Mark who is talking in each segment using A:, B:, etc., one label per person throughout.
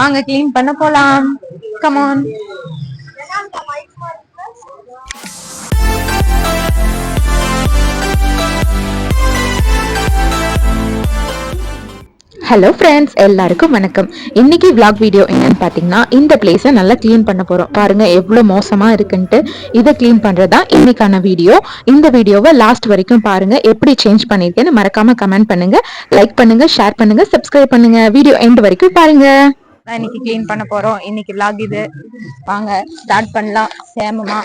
A: வாங்க க்ளீன் பண்ண போலாம். கமான் ஹலோ ஃப்ரெண்ட்ஸ் எல்லாருக்கும் வணக்கம். இன்னைக்கு விளாக் வீடியோ என்னன்னு பார்த்தீங்கன்னா இந்த பிளேஸை நல்லா க்ளீன் பண்ண போகிறோம் பாருங்கள் எவ்வளோ மோசமாக இருக்குன்ட்டு. இதை க்ளீன் பண்ணுறது தான் இன்னைக்கான வீடியோ இந்த வீடியோவை லாஸ்ட் வரைக்கும் பாருங்கள் எப்படி சேஞ்ச் பண்ணியிருக்கேன்னு மறக்காமல் கமெண்ட் பண்ணுங்க லைக் பண்ணுங்கள் ஷேர் பண்ணுங்கள் சப்ஸ்கிரைப் பண்ணுங்கள் வீடியோ எண்ட் வரைக்கும் பாருங்கள் இன்னைக்கு கிளீன் பண்ண போறோம். இன்னைக்கு விலாக் இது. வாங்க ஸ்டார்ட் பண்ணலாம். சேமமா.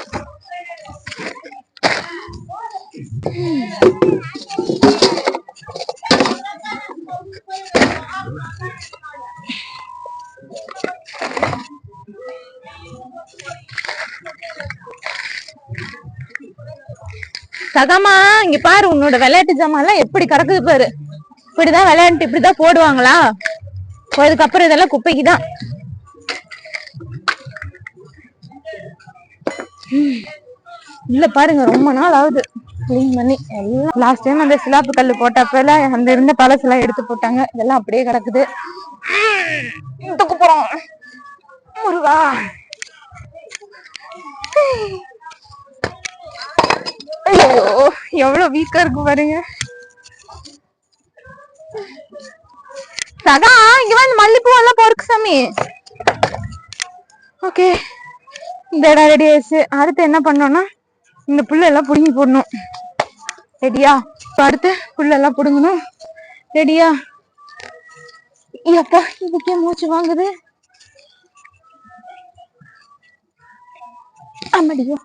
A: சகமா இங்க பாரு உன்னோட விளையாட்டு ஜாமான் எல்லாம் எப்படி கிடக்குது பாரு. இப்படிதான் விளையாண்டு இப்படிதான் போடுவாங்களா? அதுக்கப்புறம் இதெல்லாம் குப்பைக்கு தான் இல்ல பாருங்க ரொம்ப நாள் ஆகுது. க்ளீன் பண்ணி எல்லாம் லாஸ்ட் டைம் அந்த சிலாப்பு கல் போட்டப்பல அந்த இருந்த பழசெல்லாம் எடுத்து போட்டாங்க. இதெல்லாம் அப்படியே கிடக்குது. போறோம் முருகா. ஐயோ எவ்வளவு வீக்கா இருக்கு பாருங்க. ரகா இங்க வந்து மல்லிப்பூ எல்லாம் பொறுக்கு சாமி. ஓகே இந்த இடம் ரெடி ஆயிடுச்சு. அடுத்து என்ன பண்ணோம்னா இந்த புல்லெல்லாம் எல்லாம் புடுங்கி போடணும். ரெடியா இப்போ அடுத்து புல்லெல்லாம் புடுங்கணும். ரெடியா எப்பா இதுக்கே மூச்சு வாங்குது. ஆமாடியோ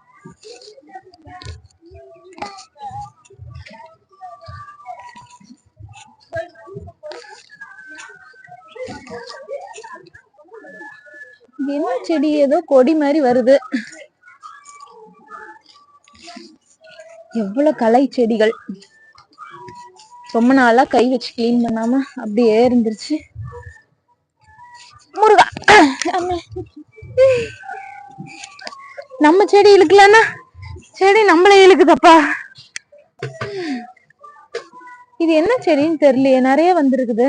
A: என்ன செடி? ஏதோ கொடி மாதிரி வருது. எவ்வளவு கலை செடிகள். ரொம்ப நாளா கை வச்சு கிளீன் பண்ணாம அப்படியே இருந்துருச்சு. முருகா நம்ம செடி இழுக்கலன்னா? செடி நம்மளே இழுக்குதப்பா. இது என்ன செடின்னு தெரியலையே நிறைய வந்திருக்குது.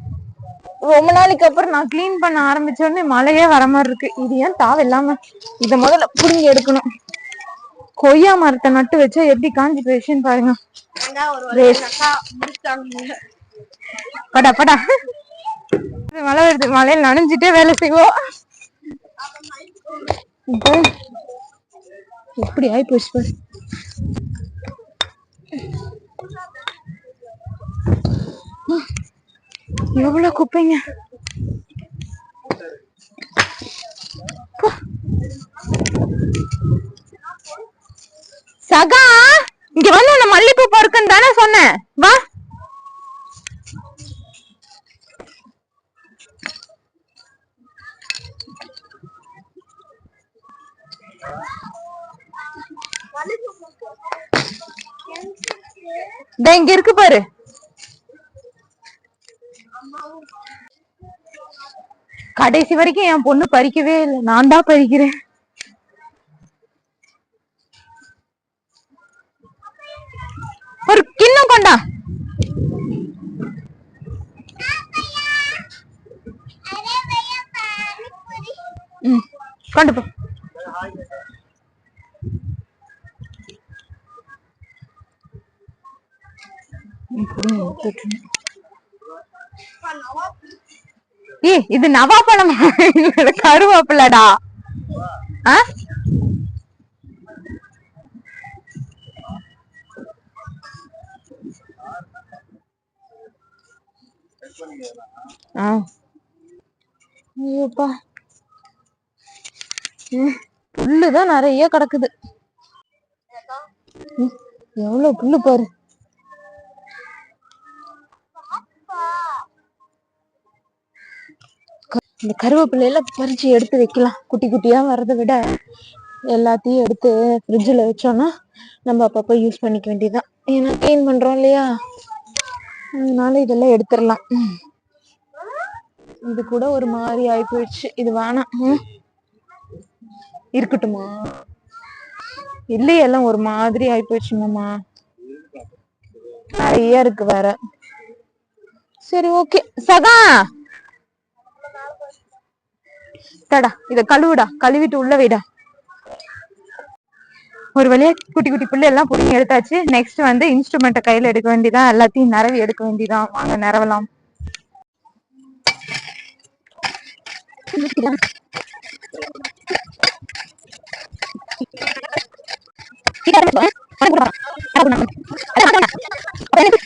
A: ரொம்ப நாளைக்கு அப்புறம் நான் க்ளீன் பண்ண ஆரம்பிச்ச உடனே மழையே வர மாதிரி இருக்கு. இது ஏன் தாவ இல்லாம இத முதல்ல புடுங்கி எடுக்கணும். கொய்யா மரத்தை நட்டு வச்சா எப்படி காஞ்சி போயிடுச்சுன்னு பாருங்க. படா படா. மழை வருது. மழையில நனைஞ்சிட்டே வேலை செய்வோம். எப்படி ஆயி போச்சு பாரு. எவ்வளவு குப்பைங்க? சகா இங்க வந்து அந்த மல்லிப்பூ பொறுக்குன்னு தானே சொன்னேன். வா. இங்க இருக்கு பாரு. கடைசி வரைக்கும் என் பொண்ணு பறிக்கவே இல்லை. நான் தான் பறிக்கிறேன். ஒரு கிண்ணம் கொண்டா. ம் கொண்டு போ. இப்படி ஏய் இது நவாப்பழம். கருவேப்பிலடா. ஆ? ஐயோப்பா. புல்லுதான் நிறைய கிடக்குது. எவ்வளவு புல்லு பாரு. இந்த கருவேப்பிலையில பறிச்சு எடுத்து வைக்கலாம். குட்டி குட்டியா வர்றதை விட எல்லாத்தையும் எடுத்து ஃப்ரிட்ஜில் வச்சோம்னா நம்ம அப்பப்போ யூஸ் பண்ணிக்க வேண்டியதுதான். ஏன்னா க்ளீன் பண்ணுறோம் இல்லையா? அதனால இதெல்லாம் எடுத்துடலாம். இது கூட ஒரு மாதிரி ஆகி போயிடுச்சு. இது வேணாம். இருக்கட்டுமா இல்லையே எல்லாம் ஒரு மாதிரி ஆகி போயிடுச்சுங்கம்மா நிறைய இருக்கு வேற. சரி ஓகே சகா! தடா இத கழுவுடா கழுவிட்டு உள்ள வைடா. ஒரு வழியா குட்டி குட்டி பிள்ளை எல்லாம் புடிங்கி எடுத்தாச்சு. நெக்ஸ்ட் வந்து இன்ஸ்ட்ருமெண்ட்டை கையில எடுக்க வேண்டியதான் எல்லாத்தையும் நிறவி எடுக்க வேண்டியதான் வாங்க நிறவலாம் எங்க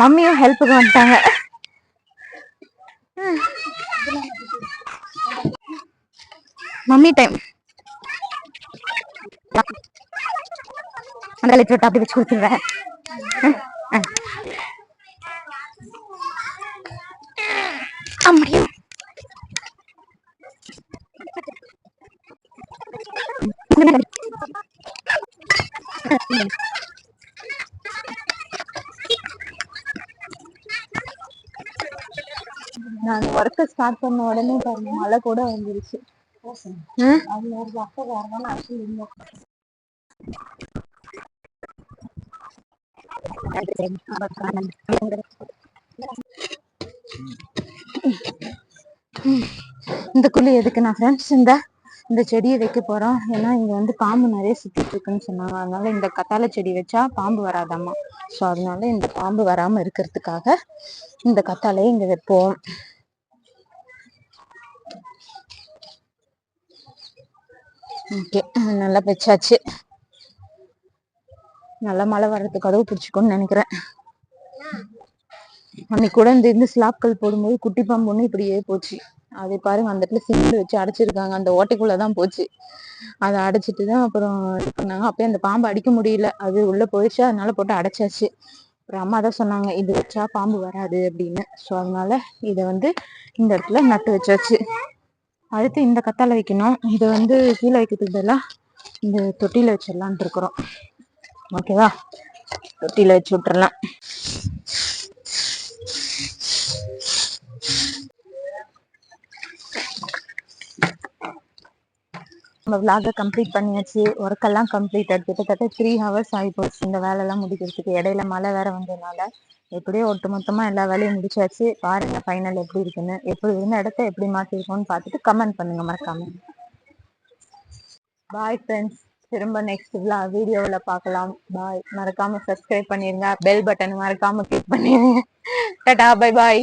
A: மம்மியும் ஹெல்ப்புக்கு வந்துட்டாங்க. மம்மி டைம் அந்த லிட்டர் அப்படி வச்சு கொடுத்துருவேன் அம்மையா நான் ஒர்க்க ஸ்டார்ட் பண்ண உடனே பாருங்க மழை கூட வந்துருச்சு? இந்த குழி எதுக்கு நான் ஃப்ரெண்ட்ஸ் இந்த இந்த செடியை வைக்க போறோம். ஏன்னா இங்க வந்து பாம்பு நிறைய சுத்திட்டு இருக்குன்னு சொன்னாங்க. அதனால இந்த கத்தாழை செடி வச்சா பாம்பு வராதாம்மா ஸோ அதனால இந்த பாம்பு வராம இருக்கிறதுக்காக இந்த கத்தாழையை இங்க வைப்போம். ஓகே. நல்லா வச்சாச்சு நல்லா மழை வர்றதுக்கு கதவு பிடிச்சிக்கோன்னு நினைக்கிறேன். அன்னைக்கு கூட இந்த இந்த ஸ்லாப்கள் போடும்போது குட்டி பாம்பு ஒன்று இப்படியே போச்சு. அதை பாருங்க அந்த இடத்துல சிமெண்ட் வச்சு அடைச்சிருக்காங்க. அந்த ஓட்டைக்குள்ளதான் போச்சு. அதை அடைச்சிட்டு தான் அப்புறம் பண்ணாங்க. அப்பயே அந்த பாம்பு அடிக்க முடியல. அது உள்ள போயிடுச்சு. அதனால போட்டு அடைச்சாச்சு. அப்புறம் அம்மா தான் சொன்னாங்க இது வச்சா பாம்பு வராது அப்படின்னு. ஸோ அதனால இதை வந்து இந்த இடத்துல நட்டு வச்சாச்சு. அடுத்து இந்த கத்தாழை வைக்கணும். இதை வந்து கீழே வைக்கிறதுக்கு பதிலாக இந்த தொட்டியில் வச்சிடலான்ட்டு இருக்கிறோம். ஓகேவா தொட்டியில் வச்சு விட்டுறலாம். நம்ம விளாக கம்ப்ளீட் பண்ணியாச்சு. ஒர்க் எல்லாம் கம்ப்ளீட்டட் கிட்டத்தட்ட த்ரீ ஹவர்ஸ் ஆகி போச்சு. இந்த வேலையெல்லாம் முடிக்கிறதுக்கு. இடையில மழை வேற வந்ததுனால. எப்படியோ ஒட்டுமொத்தமா எல்லா வேலையும் முடிச்சாச்சு. பாருங்க ஃபைனல் எப்படி இருக்குன்னு. எப்படி இருந்த இடத்த எப்படி மாத்திருக்கோம்னு பார்த்துட்டு கமெண்ட் பண்ணுங்க மறக்காம. பாய் ஃப்ரெண்ட்ஸ் திரும்ப நெக்ஸ்ட் வீடியோவில் பார்க்கலாம். பாய் மறக்காம சப்ஸ்கிரைப் பண்ணிருங்க. பெல் பட்டன் மறக்காம கிளிக் பண்ணிருங்க. Tata bye bye